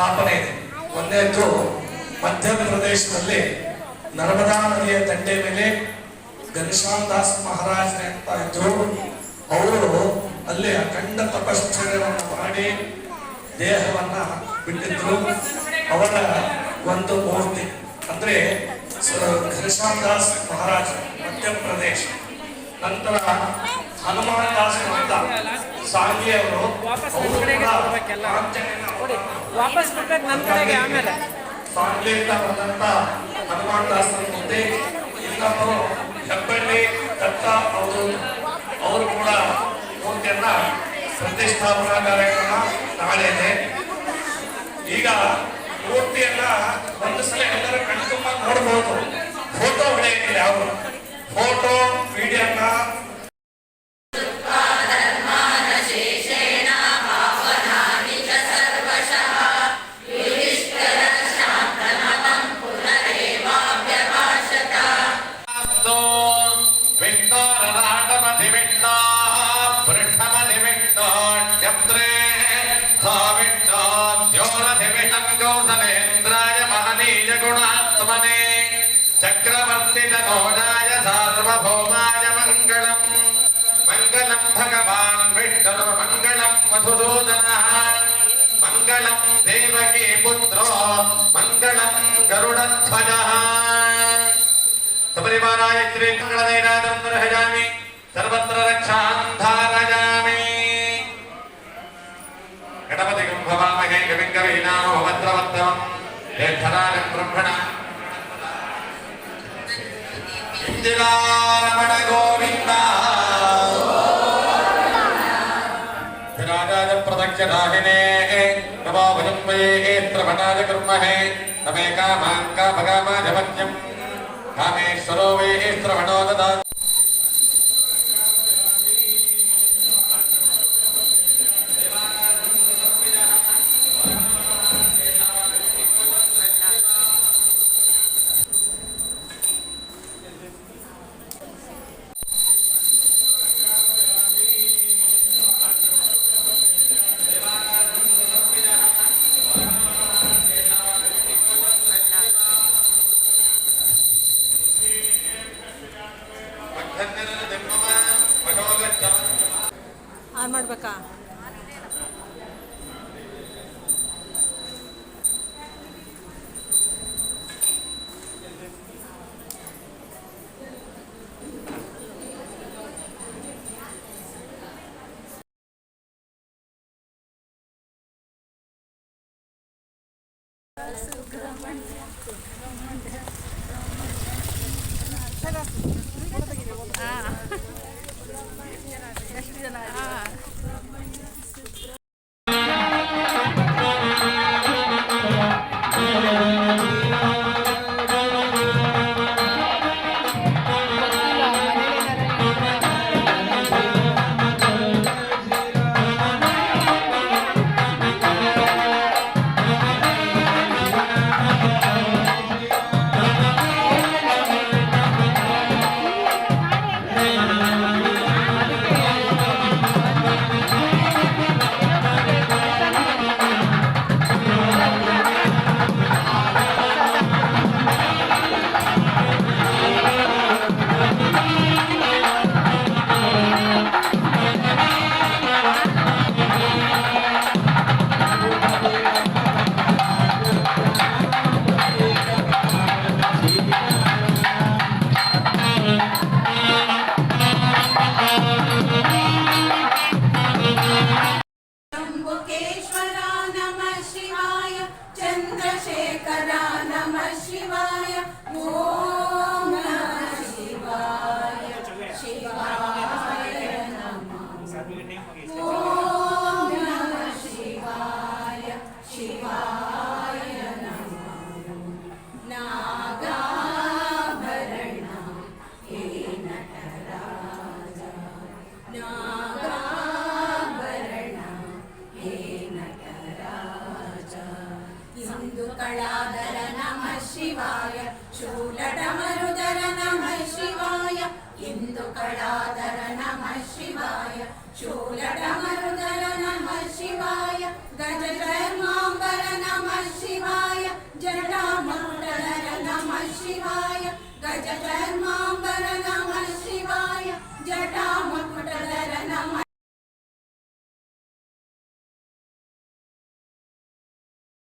ಸ್ಥಾಪನೆ ಇದೆ ಒಂದೇದ್ದು ಮಧ್ಯಪ್ರದೇಶದಲ್ಲಿ ನರ್ಮದಾ ನದಿಯ ದಂಡೆ ಮೇಲೆ ಘನಶ್ಯಾಮ್ ದಾಸ್ ಮಹಾರಾಜ್ ಅಂತ ಇದ್ರು. ಅವರು ಅಲ್ಲಿ ಅಖಂಡ ತಪಶ್ಚರ್ಯವನ್ನು ಮಾಡಿ ದೇಹವನ್ನ ಬಿಟ್ಟಿದ್ರು. ಅವರ ಒಂದು ಮೂರ್ತಿ ಅಂದ್ರೆ ಘನಶ್ಯಾಮ್ ದಾಸ್ ಮಹಾರಾಜ್ ಮಧ್ಯಪ್ರದೇಶ. ನಂತರ ಹನುಮಾನ್ ದಾಸ್ ಅಂತ ಸಾಂಗಿ ಅವರು ಅವರು ಕೂಡ ಆಂಜನೇಯನ ವಾಪಸ್ ಬರ್ಬೇಕು ನನ್ನ ಕಡೆಗೆ ಆಮೇಲೆ. ಸಾಂಗ್ಲಿಯಿಂದ ಬಂದಂತ ಹನುಮಾನ್ ದಾಸ್ ಮುಂದೆ ಇನ್ನೊಬ್ಬರು ಹೆಬ್ಬಳ್ಳಿ ದತ್ತ ಅವರು ಅವರು ಕೂಡ ಮೂರ್ತಿಯನ್ನ ಪ್ರತಿಷ್ಠಾಪನಾ ಕಾರ್ಯಕ್ರಮ ನಾಳೆ ಇದೆ ಈಗ ಮೂರ್ತಿಯನ್ನ ಒಂದು ಸಲ ಎಲ್ಲರೂ ಕಣ್ತುಂಬ ನೋಡಬಹುದು ಫೋಟೋ ಹೊಡೆಯಂಗಿಲ್ಲ ಅವರು ಫೋಟೋ ವಿಡಿಯೋನ ो भगवान् विष्णुर्मङ्गलं मधुसूदनः मङ्गलं देवकी पुत्रो मङ्गलं गरुडध्वजः सपरिवाराय श्रीमङ्गलदैरादं दर्शयामि सर्वत्र रक्षां धारयामि गणपतिगं भवामहे कविं कवीनामो भद्रवत्तमं ज्येष्ठराजं ब्रह्मणा इन्दिरारमण विराजाय प्रदक्षिणाहिने नमो भजम्बये श्रवणाय कुर्महे नमे कामां कामेश्वरो वे श्रवणो ददाति। ಆನ್ ಮಾಡಬೇಕಾ ಎಷ್ಟು ಜನ चन्द्रशेखरा ഹിന്ദുക്കളാദര നമ ശിവായ ശൂലടമരുദര നമ ശിവായ ഹിന്ദുക്കളാദര നമ ശിവായ ശൂലടമരുദര നമ ശിവായ ഗജകർമാംബര നമ ശിവായ ജടാമണ്ഡല നമ ശിവായ ഗജകർ